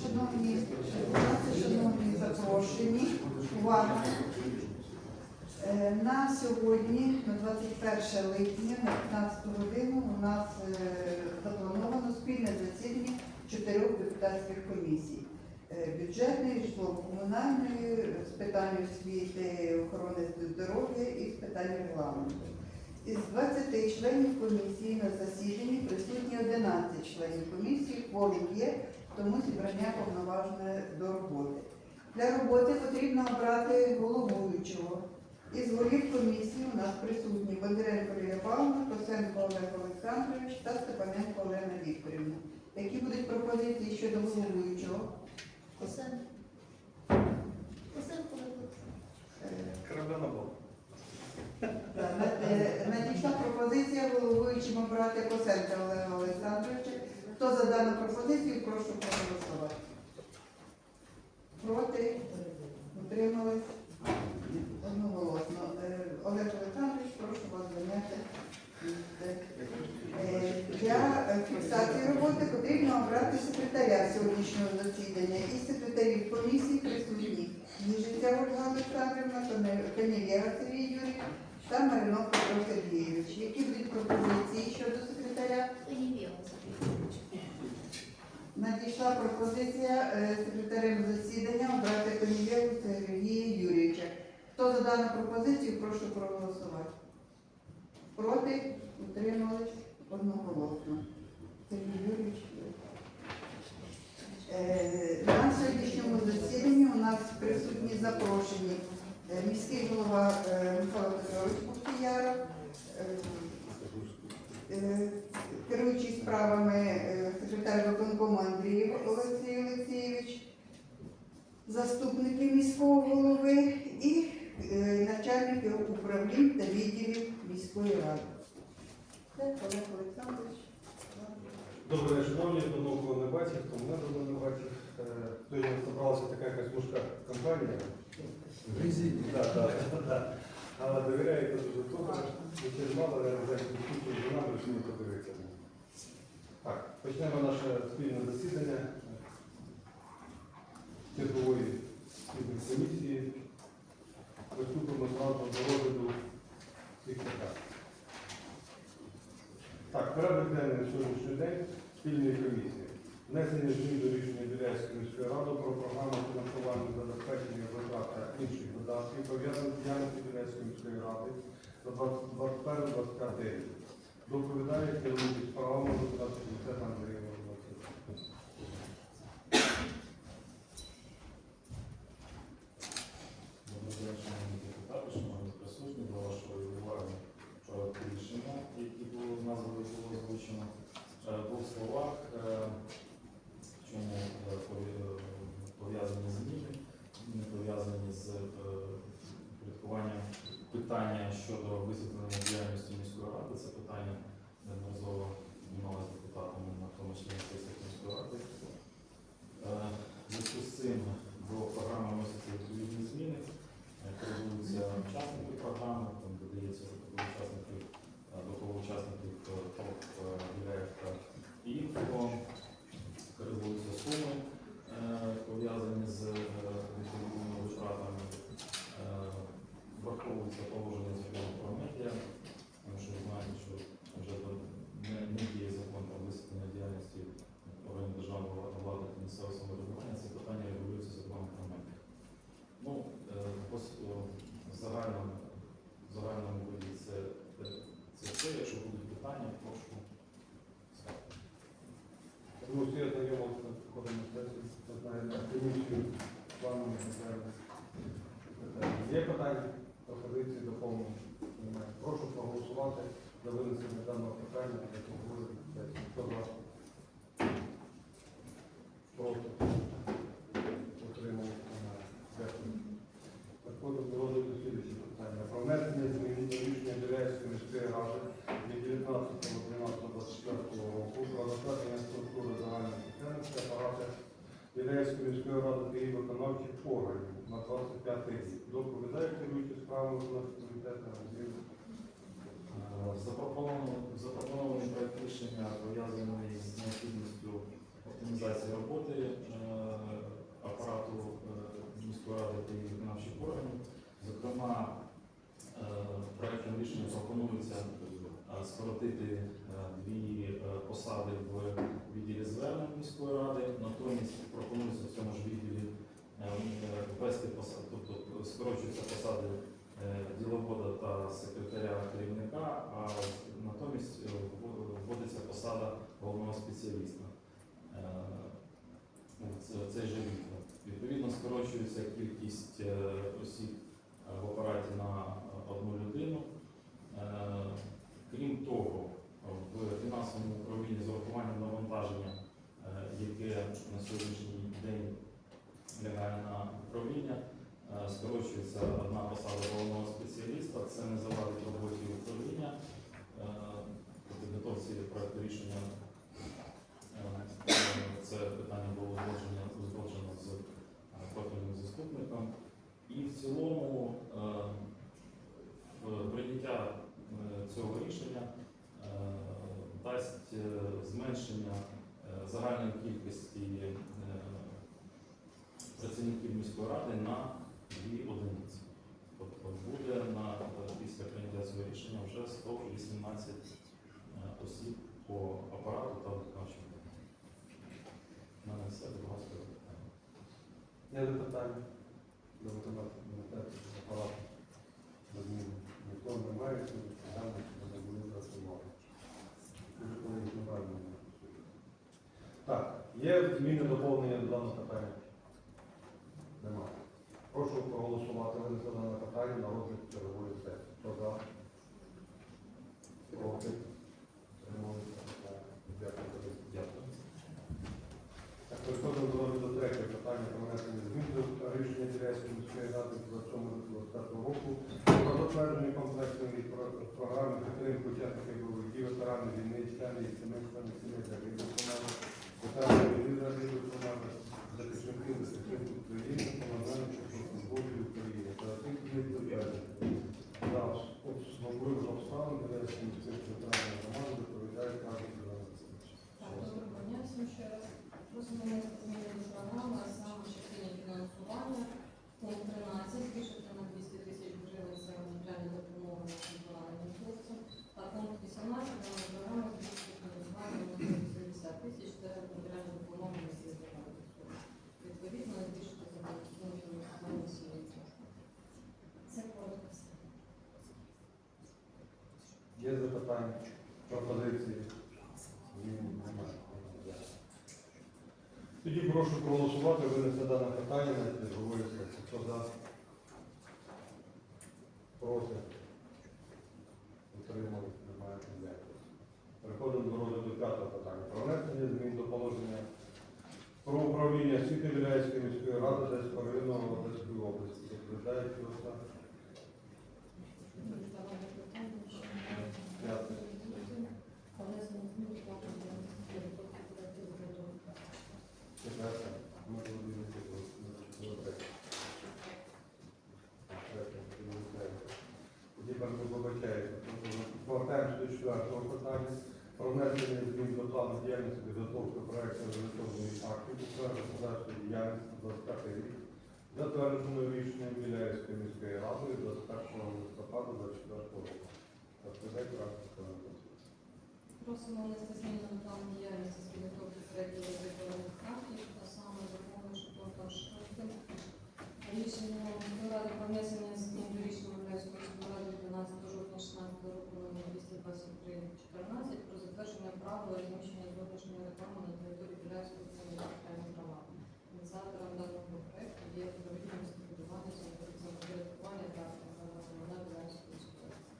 шановні, шановні запрошені, увага. Е, На сьогодні, на 21 липня, на 15 годину, у нас е, заплановано спільне засідання чотирьох депутатських комісій. Е, Бюджетної, житлово-комунальної, з питань освіти, охорони здоров'я і з питань регламенту. Із 20 членів комісії на засіданні присутні 11 членів комісії, кворум є, тому зібрання повноважне до роботи. Для роботи потрібно обрати головуючого. Із голів комісії у нас присутні Бондаренко Лілія Павловна, Косенко Олег Олександрович та Степаненко Олена Вікторівна. Які будуть пропозиції щодо головуючого? Косенко. Косенко на- е, Надійшла пропозиція головуючим обрати Косенка Олега Олександровича. Хто за дану пропозицію, прошу проголосувати. Проти? Утримались? Одноголосно. Е, Олег Олександрович, прошу вас зайняти. Е, Для фіксації роботи потрібно обрати секретаря сьогоднішнього засідання і секретарів комісії присутні. Ніжиця Ольга Олександрівна, Канівєга Сергій Юрійович та Маринов Петро Сергійович. Які будуть пропозиції щодо секретаря? Надійшла пропозиція е, секретарем засідання обрати Канівєгу Сергія Юрійовича. Хто за дану пропозицію, прошу проголосувати. Проти? Утримались? Одноголосно. Сергій Юрійович. Е, На сьогоднішньому засіданні у нас присутні запрошені е, міський голова е, Михайло Петрович Бухтіяров, е, е, керуючий справами е, секретар виконкому Андрій Олексій Олексійович, заступники міського голови і е, начальники управлінь та відділів міської ради. Це Олег Олександрович. Добрий день, шановні, давно кого не бачив, хто мене давно не бачив. Е, То є така якась мужська компанія. Да, да, да. Але довіряєте дуже добре. Дуже мало, я не знаю, що з нами, не подивитися. Так, почнемо наше спільне засідання спільної комісії. Приступимо зразу до розгляду всіх питань. Так, порядок денний на сьогоднішній день спільної комісії. Внесення змін до рішення Біляйської міської ради про програму фінансування забезпечення витрат та інших видатків, пов'язаних з діяльністю Донецької міської ради за 21-25 рік. Доповідає керівник справами депутатського комітету Андрій Чернівецької міської ради та її виконавчих органів на 25 рік. Доповідає керуючи справами на комітету е, Запропонований проект рішення пов'язаний з необхідністю оптимізації роботи е, апарату е, міської ради та її виконавчих органів. Зокрема, проєктом рішення пропонується скоротити дві е, посади в відділі звернень міської ради. Натомість пропонується в цьому ж відділі е, е, ввести посади, тобто скорочуються посади е, діловода та секретаря керівника, а натомість е, вводиться посада головного спеціаліста. Е, це- Цей же відділ. Відповідно, скорочується кількість е, осіб е, в апараті на е, одну людину. Е, Крім того, в фінансовому управлінні з урахуванням навантаження, е, яке на сьогоднішній день лягає на управління, е, скорочується одна посада головного спеціаліста. Це не завадить роботі управління. Е, По підготовці проекту рішення е, це питання було узгоджено, узгоджено з е, профільним заступником. І в цілому е, в- прийняття е, цього рішення е, дасть е, зменшення е, загальної кількості е, працівників міської ради на дві одиниці. Тобто буде на е, після прийняття цього рішення вже 118 е, осіб по апарату та виконавчому. У мене все, будь ласка, запитання. Є запитання до комітету апарату. Ніхто немає, то дані не буде працювати. Дуже колеги неправильно. Так, є зміни доповнення до даного питання? Немає. Прошу проголосувати винести дане питання на розгляд чергової сесії. Хто за? Проти? Трималися? Дякую. колеги. Дякую. Так, переходимо до розгляду третього питання про внесення змін до рішення Ділянської міської ради 27 року про затвердження комплексної програми підтримки учасників бойовиків, ветеранів війни, членів і сімей членів сімей загиблих команд, ветеранів війни загиблих команд, захисників, захисників України, командантів службовців України. Та тих днів затвердження. За можливих обставин Ділянської міської центральної громади доповідає Карл Іванович. Так, доброго дня всім ще раз. Просимо внести зміни до програми, а саме в частині фінансування. Пункт 13 збільшити на 200 тисяч гривень це матеріальна допомога нашим пораненим хлопцям. А пункт 18 даної програми збільшити фінансування на 150 тисяч це матеріальна допомога на зв'язку. Відповідно, збільшити за фінансування всієї кошти. Це коротко все. Є запитання, пропозиції? Тоді прошу проголосувати, винести дане питання на чергової. Хто за? Проти? Утримали? Немає. Дякую. Переходимо до розгляду п'ятого питання. Про внесення змін до положення про управління освіти Віляйської міської ради Одеського району Одеської області. Доповідає Філософ. П'яте. Четверте. Ми подивимося, що було третє. Третє, третє. Тоді вам вибачається. Повертаємося до четвертого питання. Про внесення змін до плану діяльності підготовки проекту реалізованої актів у сфері господарської діяльності 25 рік, затвердженого рішенням Біляївської міської ради 21 листопада 24 року. Просимо внести зміни на план діяльності з підготовки проєктів розроблених актів, а саме доповнивши пунктом 6 рішення ради про внесення змін до рішення Української ради 12 жовтня 16 року номер 223-14 про затвердження правил розміщення зовнішньої реклами на території Біляївської територіальної громади. Ініціатором даного проекту є відповідне містобудування самопорядкування та громадянина Біляївської міської ради.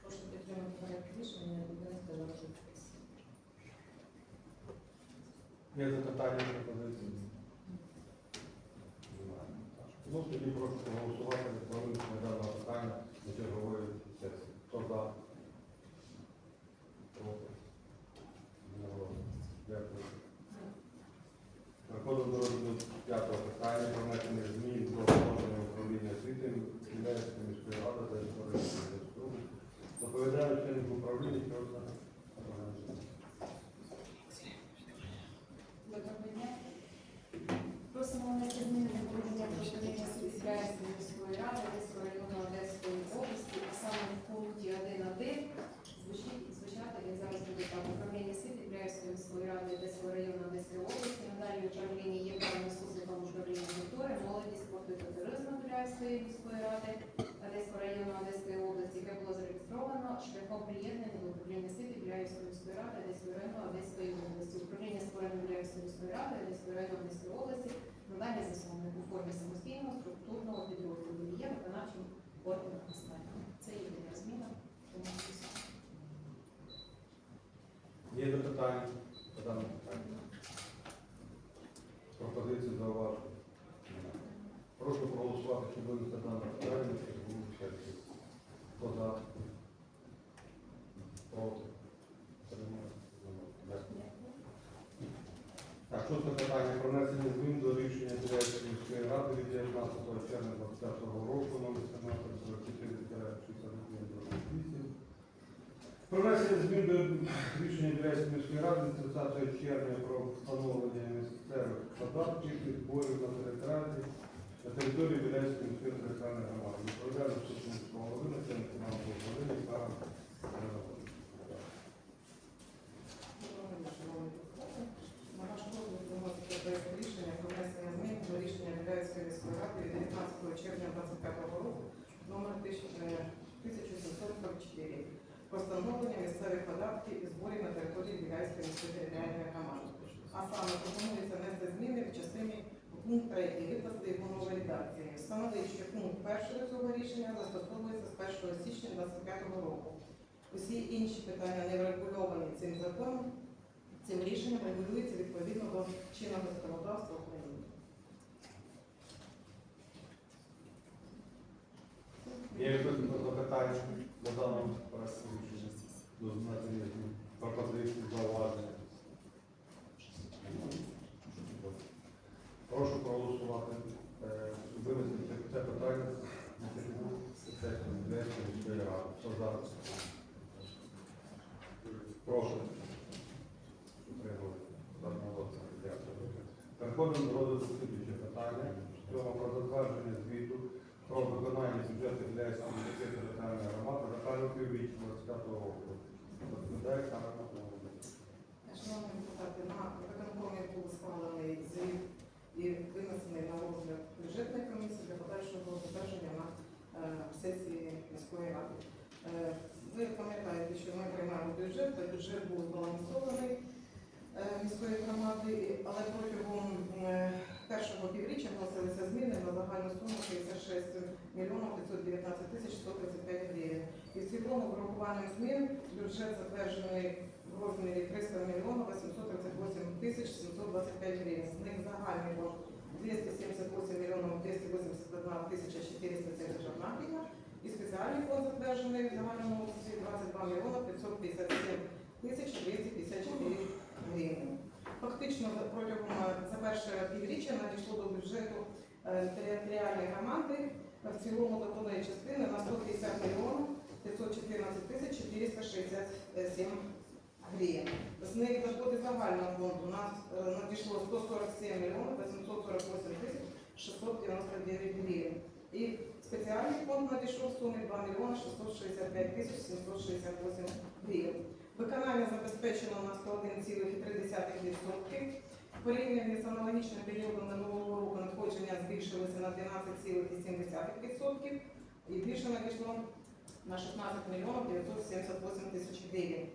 Прошу підтримати проект рішення і винести на розгляд сесії. Є запитання пропозиції? Ну, тоді прошу проголосувати за проведення даного питання до чергової сесії. Хто за? Проти? Дякую. Переходимо до розгляду п'ятого питання про внесення змін до положення управління освіти Київської міської ради та історії Київської Доповідаю членів управління, що це Доброго дня. Просимо внести зміни до положення про управління Сільської міської ради Одеського району Одеської області, а саме в пункті 1.1 звучить, звучать Чернігівської районної Одеської області, надання засновник у формі самостійного структурного підрозділу є виконавчим органом останнього. Це єдина зміна. Є запитання по даному питанню? Пропозиції зауваження? Прошу проголосувати, щоб винести дане питання, щоб було. Хто за? Проти? Утримались? Дякую. Так, шосте питання про внесення змін до рішення Ділянської міської ради від 19 червня 2025 року номер 1744 про внесення змін до рішення Біляйської міської ради від 30 червня про встановлення місцевих податків і зборів на території на території Біляйської міської територіальної громади. Відповідає заступник міського голови начальник фінансового управління 17 червня 25 року номер 1744 е, постановлення місцевих податків і зборів на території Біляйської міської територіальної громади. А саме пропонується внести зміни в частині пункт 3 і виписати його нової редакції. Встановить, що пункт 1 цього рішення застосовується з 1 січня 2025 року. Усі інші питання не врегульовані цим законом, цим рішенням регулюється відповідно до чинного законодавства. Є якісь запитання до даного? До пропозиції, зауваження? Прошу проголосувати. Е, Винести це- питання на. Хто за? Прошу. Дякую. Переходимо до розгляду питання. Цього про затвердження звіту про виконання бюджету Біляйської міської територіальної громади за першу півріччя 25 року. Розповідає Сара Махновна. Шановні депутати, на виконкомі був схвалений звіт і винесений на розгляд бюджетної комісії для подальшого затвердження на е, сесії міської ради. Е, Ви пам'ятаєте, що ми приймаємо бюджет, бюджет був збалансований е, міської громади, але протягом першого півріччя вносилися зміни на загальну суму 66 мільйонів 519 тисяч 135 гривень. Цілому врахуванням змін бюджет затверджений в розмірі 300 мільйонів 838 тисяч 725 гривень. З них загальний фонд 278 мільйонів 281 тисяча 471 гривня. І спеціальний фонд затверджений в загальному обсязі 22 мільйони 557 тисяч 254 гривень. Фактично протягом е, за перше півріччя надійшло до бюджету е, територіальної громади в цілому доходної частини на 150 мільйонів 514 тисяч 467 гривень. З них доходи загального фонду у нас е, надійшло 147 мільйонів 848 тисяч 699 гривень. І спеціальний фонд надійшов в сумі 2 мільйони 665 тисяч 768 гривень. Виконання забезпечено на 101,3%. В порівнянні з аналогічним періодом минулого року надходження збільшилися на 12,7% і більше надійшло на 16 мільйонів 978 тисяч гривень.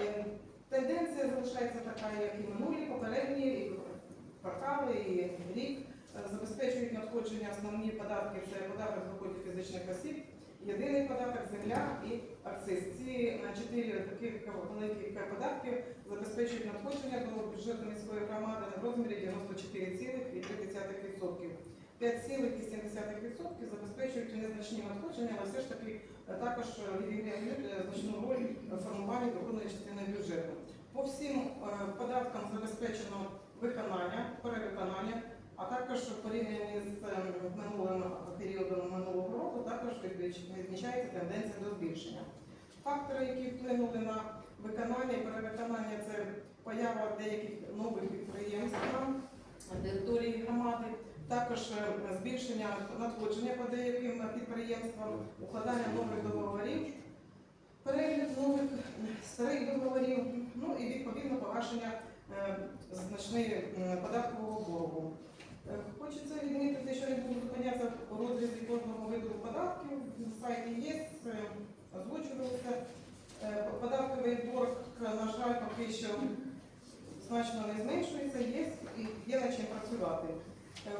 Е, Тенденція залишається така, як і минулі, попередні, і квартали, і рік. Е, Забезпечують надходження основні податки це податок з доходів фізичних осіб, єдиний податок, земля і акциз. Ці е, чотири таких великих податки забезпечують надходження до бюджету міської громади в розмірі 94,3%. 5,7% забезпечують незначні надходження, але все ж таки е, також відіграють е, значну роль в формуванні доходної частини бюджету. По всім е, податкам забезпечено виконання, перевиконання, а також порівнянні з е, минулим періодом минулого року також відміч- відмічається тенденція до збільшення. Фактори, які вплинули на виконання і перевиконання, це поява деяких нових підприємств на території громади, також е, збільшення надходження по деяким підприємствам, укладання нових договорів, перегляд нових старих договорів, ну і відповідно погашення е, значної податкового боргу. Е, Хочеться відмітити, що не буду зупинятися у розрізі кожного виду податків. На сайті є, озвучувалося. Податковий борг, на жаль, поки що значно не зменшується, є, і є над чим працювати. Е,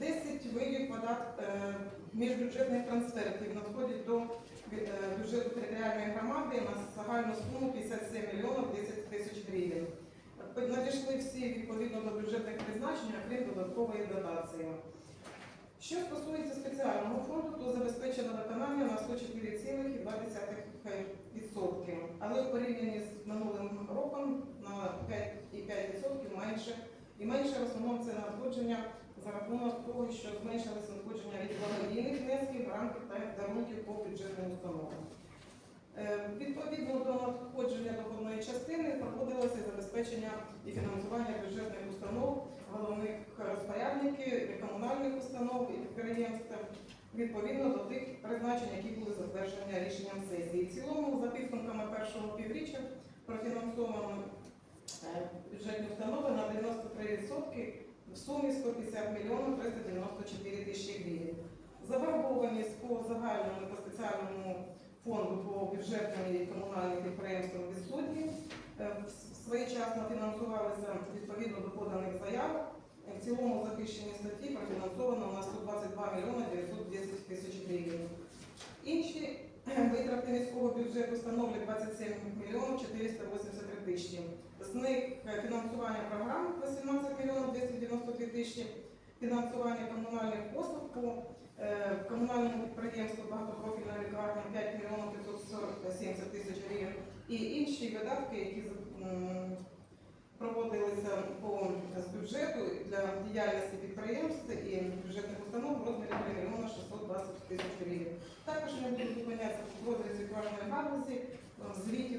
10 видів подат е, міжбюджетних трансфертів надходять до е, бюджету територіальної громади на загальну суму 57 мільйонів 10 тисяч гривень. Е, Надійшли всі відповідно до бюджетних призначень, крім додаткової дотації. Що стосується спеціального фонду, то забезпечено виконання на 104,2%, але в порівнянні з минулим роком на 5,5% менше. І менше в основному це надходження за рахунок того, що зменшилися надходження від благодійних внесків в рамках та дарунків по бюджетним установам. Е, Відповідно до надходження доходної частини проводилося забезпечення і фінансування бюджетних установ, головних розпорядників, і комунальних установ і підприємств відповідно до тих призначень, які були затверджені рішенням сесії. В цілому, за підсумками першого півріччя профінансовано е, бюджетні установи на 93% в сумі 150 мільйонів 394 тисячі гривень. Заборгованість по загальному та спеціальному фонду по бюджетним і комунальним підприємствам відсутні. Е, Своєчасно фінансувалися відповідно до поданих заяв. Е, В цілому захищені статті профінансовано на 122 мільйони 910 тисяч гривень. Інші е, витрати міського бюджету становлять 27 мільйонів 483 тисячі. З них е, фінансування програм 18 мільйонів 292 тисячі, фінансування комунальних послуг по е, комунальному підприємству багатопрофільна лікарня 5 мільйонів 570 тисяч гривень і інші видатки, які проводилися по бюджету для діяльності підприємств і бюджетних установ в розмірі 3 мільйони 620 тисяч гривень. Також не буду зупинятися в розрізі кожної галузі, в звіті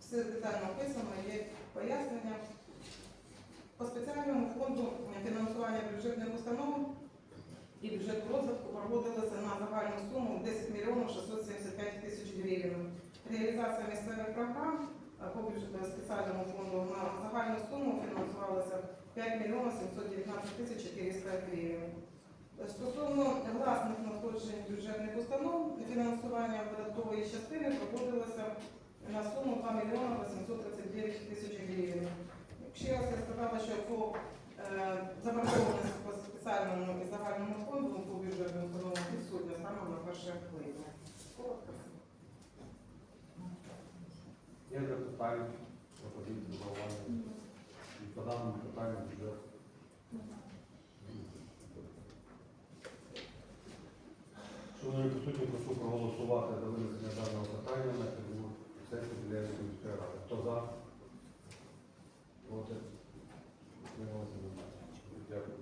все детально описано, є пояснення. По спеціальному фонду фінансування бюджетних установ і бюджету розвитку проводилося на загальну суму 10 мільйонів 675 тисяч гривень. Реалізація місцевих програм по бюджету спеціальному фонду на загальну суму фінансувалося 5 мільйонів 719 тисяч 400 гривень. Стосовно власних надходжень бюджетних установ, фінансування видаткової частини проводилося на суму 2 мільйони 839 тисяч гривень. Ще раз я сказала, що по е, заборгованості по спеціальному і загальному фонду по бюджетним установам відсутня саме на перше липня. Є запитання, пропозиції, зауваження. І по даному питанню бюджет. Шановні присутні, прошу проголосувати за винесення даного питання на чергову сесію Біляївської міської ради. Хто за? Проти? Дякую.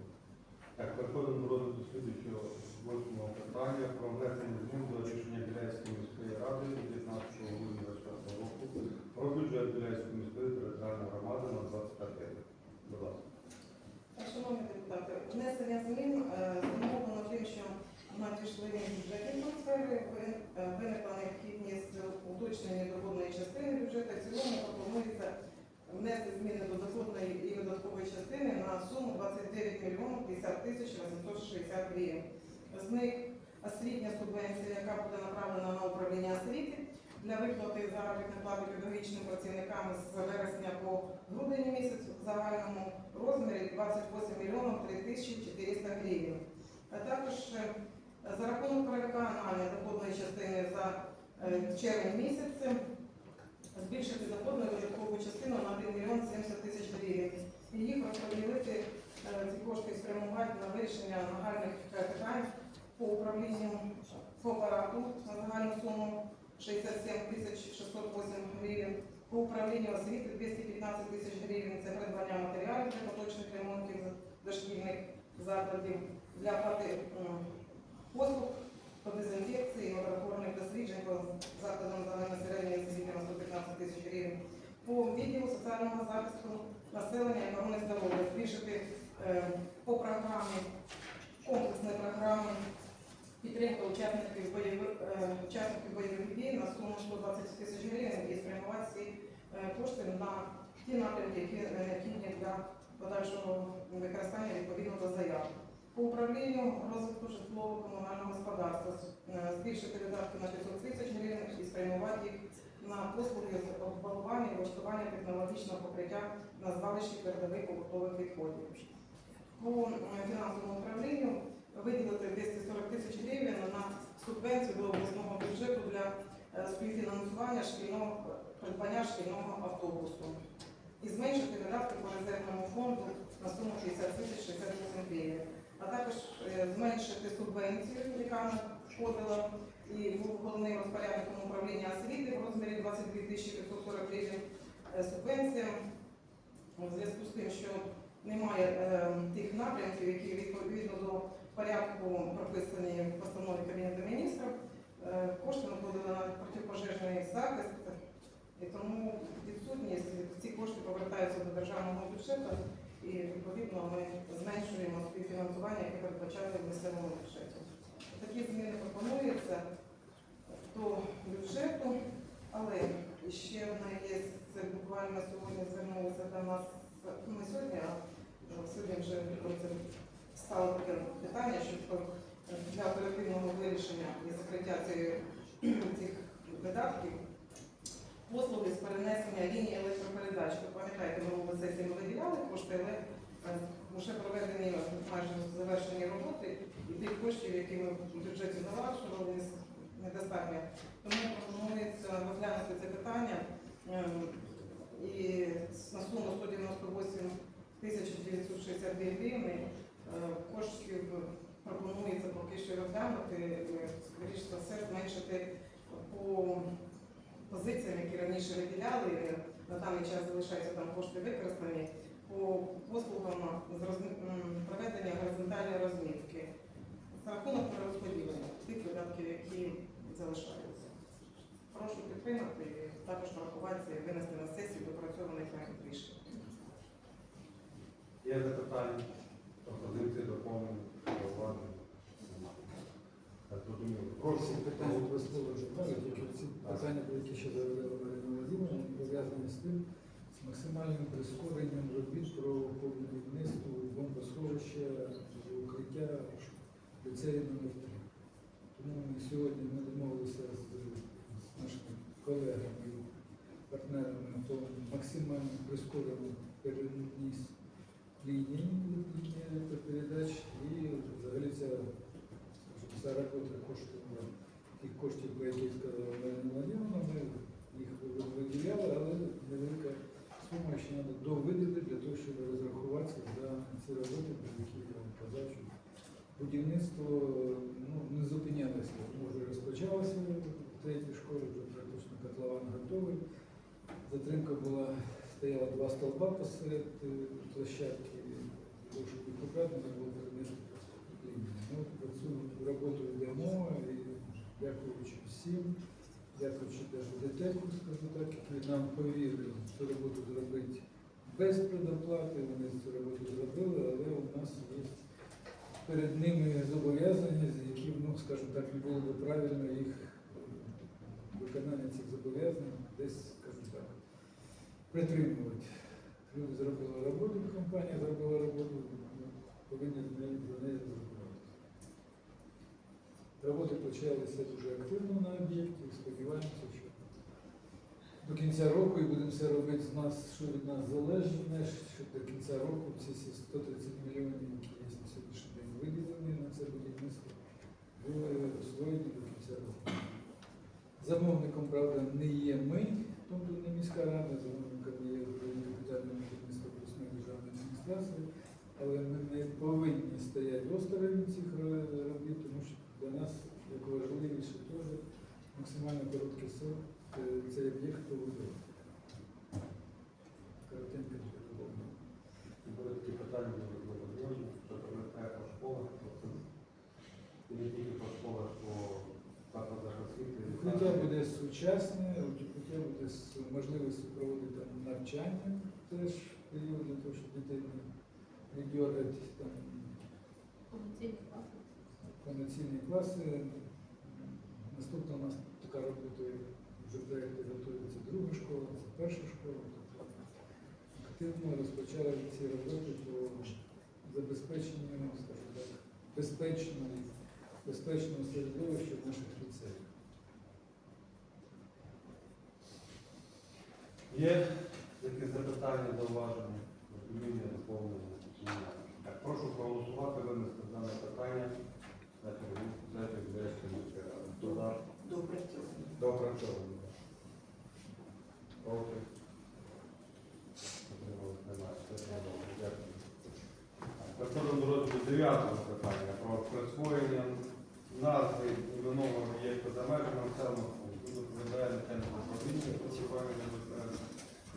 Так, переходимо до розгляду слідуючого восьмого питання про внесення змін до рішення Біляївської міської ради від 19 грудня 2024 року про бюджет Біляївської міської територіальної громади на 25 рік. Будь ласка. Шановні депутати, внесення змін е, зумовлено тим, що надійшли бюджетні трансфери, е, виникла необхідність уточнення доходної частини бюджету. В цілому пропонується внести зміни до доходної і видаткової частини на суму 29 мільйонів 50 тисяч 860 гривень. З них освітня субвенція, яка буде направлена на управління освіти для виплати заробітної плати педагогічним працівникам з вересня по грудень місяць в загальному розмірі 28 мільйонів 3 тисячі 400 гривень. А також е, за рахунок перевиконання доходної частини за е, червень місяць збільшити доходну видаткову частину на 1 мільйон 70 тисяч гривень. І їх розподілити е, ці кошти спрямувати на вирішення нагальних е, питань по управлінню по апарату на загальну суму 67 тисяч 608 гривень. По управлінню освіти 215 тисяч гривень це придбання матеріалів для поточних ремонтів дошкільних закладів для оплати послуг по дезінфекції, лабораторних досліджень по закладам загальної середньої освіти на 115 тисяч гривень. По відділу соціального захисту населення і охорони здоров'я збільшити е, по програмі комплексної програми підтримка учасників бойових е, учасників бойових дій на суму 120 тисяч гривень і спрямувати ці е, кошти на ті напрямки, які е, необхідні для подальшого використання відповідно до заяв. По управлінню розвитку житлово-комунального господарства збільшити видатки на 500 тисяч гривень і спрямувати їх на послуги з обвалування і влаштування технологічного покриття на звалищі передових побутових відходів. По фінансовому управлінню виділити 240 тисяч гривень на субвенцію до обласного бюджету для е, співфінансування шкільного придбання шкільного автобусу. І зменшити видатки по резервному фонду на суму 60 тисяч 68 гривень, а також е, зменшити субвенцію, яка входила і був головним розпорядником управління освіти в розмірі 22 тисячі 540 гривень. Е, Субвенція. У зв'язку з тим, що немає е, тих напрямків, які відповідно до порядку прописані в постанові Кабінету міністрів, е, кошти надходили на протипожежний захист, і тому відсутність ці кошти повертаються до державного бюджету, і відповідно ми зменшуємо співфінансування, яке передбачали в місцевому бюджеті. Такі зміни пропонуються до бюджету, але ще одна є, буквально сьогодні звернулися до нас, не сьогодні, а сьогодні вже про це стало таке питання, що для оперативного вирішення і закриття цих видатків послуги з перенесення лінії електропередач. Ви пам'ятаєте, минулої сесії ми виділяли кошти, але е, вже проведені майже завершені роботи, і тих коштів, які ми в бюджеті завершували, не- недостатньо. Тому пропонується розглянути це питання е, і на суму 198 тисяч 962 гривні е, коштів пропонується поки що розглянути, е, скоріш за все, зменшити по позиціям, які раніше виділяли, е, на даний час залишаються там кошти використані, по послугам з розмі- проведення горизонтальної розмітки за рахунок перерозподілення тих видатків, які залишаються. Прошу підтримати і також врахувати і винести на сесію допрацьований проект рішення. Є запитання, пропозиції, доповнення? Так. Прошу. Питання про які ще заявляла Марина Володимирівна, пов'язані з тим, з максимальним прискоренням робіт про будівництво бомбосховища з укриття ліцею номер 3. Тому ми сьогодні ми домовилися з, з нашими колегами і партнерами, то максимально прискорено переніс лінії, лінії електропередач і взагалі ця Ця робота коштує тих коштів, сказала Марина Владимировна, ми їх виділяли, але невелика сума ще треба довидати для того, щоб розрахуватися за ці роботи, про які я вам казав, що будівництво ну, не зупинялося, може розпочалося в третій школі, вже практично котлован готовий. Затримка була, стояла два столба посеред е, площадки, їх убрати, треба було лінії. Ну, цю роботу йдемо і дякуючи всім, дякуючи навіть ДТЕКу, скажу так, які нам повірили цю роботу зробити без предоплати. Вони цю роботу зробили, але у нас є перед ними зобов'язання, з яким, ну, скажімо так, не було б правильно їх виконання цих зобов'язань десь, притримувати. Люди зробили роботу, компанія зробила роботу, повинні за неї зробити. Роботи почалися дуже активно на об'єкті. Сподіваємося, що до кінця року і будемо все робити з нас, що від нас залежить, щоб що до кінця року ці 130 мільйонів, які є на сьогоднішній день виділені на це будівництво, були освоєні до кінця року. Замовником, правда, не є ми, тобто не міська рада, замовником є управління капітального будівництва обласної державної адміністрації, але ми не повинні стояти осторонь цих ро- робіт, тому що для як важливіше теж максимально короткий срок цей об'єкт побудувати. Коротенько доповнення. Були такі питання до Володимирівни, що пам'ятає по школах, і не тільки по школах, по закладах освіти. Укриття буде сучасне, укриття буде з можливістю проводити там навчання теж в період для того, щоб дітей не- не там. Повноцінні класи. Наступна у нас така робота, вже в проєкті готується друга школа, це перша школа. Активно розпочали ці роботи по забезпеченню, скажімо так, безпечної, безпечного середовища в наших ліцеях. Є якісь запитання, зауваження, розуміння, доповнення? Прошу проголосувати, винести дане питання на Білецької міської ради. Хто за? Доопрацьовано. Проти? Утримались? Немає. Все добре. Дякую. Переходимо до розгляду дев'ятого питання про присвоєння назви іменного об'єкту за межами населеного пункту. Доповідає начальник управління працювання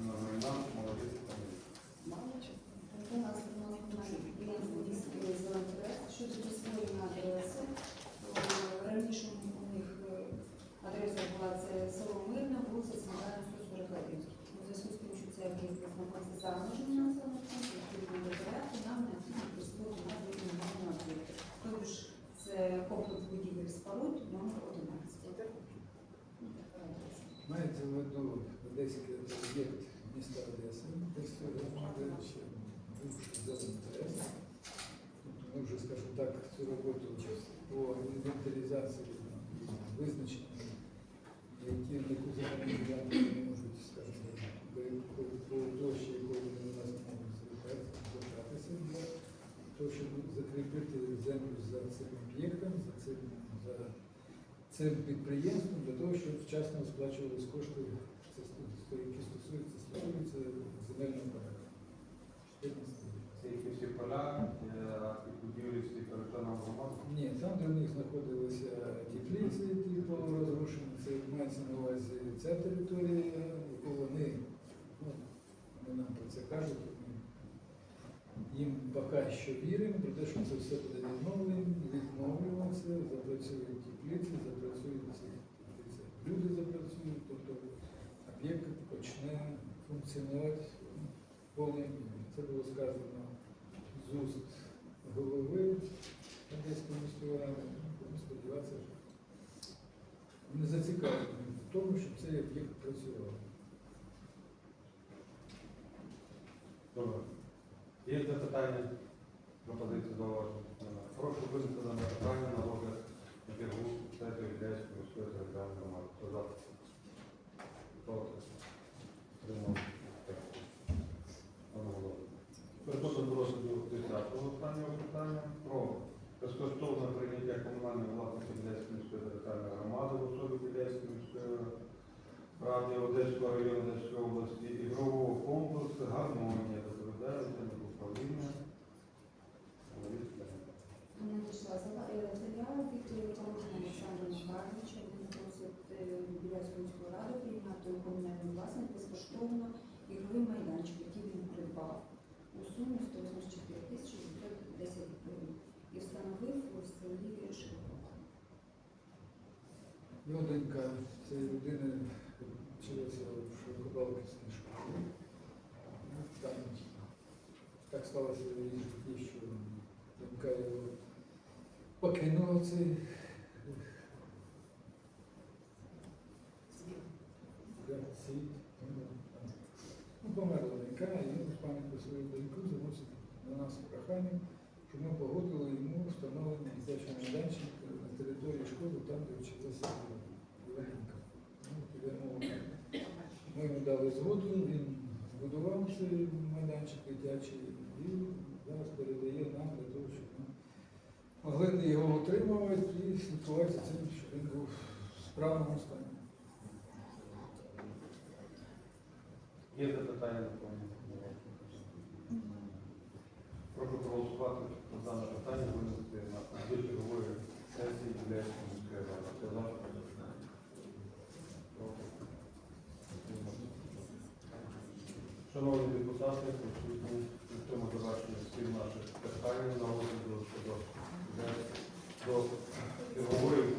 на майдан молодість та молодь. Нас звернулося підприємство «Міський щодо присвоєння адреси. Е, Раніше у них е, адреса була це село Мирне, вулиця Центральна 141. У зв'язку з тим, що це об'єкт знаходиться за межами населеного пункту, відповідно до порядку, нам необхідно присвоїти назву іменно об'єкту. Тобто ж це комплекс будівель споруд номер 11. Ну, така адреса. Мається в виду Одеський об'єкт міста Одеси, Одеської громади, ще бувши ми вже, скажімо так, цю роботу по інвентаризації і визначенню, які яку земельну можуть, скажімо, по площі, вони у нас можуть звертатися, для того, щоб закріпити землю за цим об'єктом, за цим підприємством для того, щоб вчасно сплачувалися кошти, які стосуються стосуються земельного порядку. Це які всі поля, е, Ні, там, де в них знаходилися теплиці, ті полурозрушені, це мається на увазі ця територія, яку вони, ну, вони нам про це кажуть, ми їм поки що віримо, про те, що це все буде відновлено, відновлюватися, запрацюють теплиці, запрацюють ці теплиці, люди запрацюють, тобто об'єкт почне функціонувати повним. Це було сказано з уст голови сподіватися, що зацікавлені в тому, щоб цей об'єкт працював. Добре. Є запитання, пропозиції зауваження? Немає. Прошу винести дане питання на розгляд на чергу сесію Білецької міської територіальної громади. Хто за? Переходимо до розгляду 10-го останнього питання про безкоштовне прийняття комунальної власності Білецької міської територіальної громади в особі Білецької міської ради Одеського району Одеської області ігрового комплексу гармонія доповідає управління. Надійшла зава- е, заява від Олександра Михайловича. Він просить е, Біляцьку міську раду прийняти у комунальну власність безкоштовно ігровий майданчик, який він придбав у сумі 184 тисячі 910 гривень і встановив у селі Широко. Його донька цієї людини вчилася в Широкобалківській школі. Ну, Там так сталося в її житті, що донька його покинула цей. Ну. Померла донька, і він в пам'ять про свою доньку звернувся до нас з проханням, щоб ми погодили йому встановлення дитячого майданчика території школи, там, де вчилася Євгенка. Ну. Ми йому дали згоду, він збудував цей майданчик дитячий і зараз передає нам для того, щоб ми могли його отримувати і слідкувати цим, щоб він був в справному стані. Є запитання до пані? Прошу проголосувати за питання, винести на чергової Шановні депутати, присутні, на цьому завершення всіх наших питань на розгляду щодо до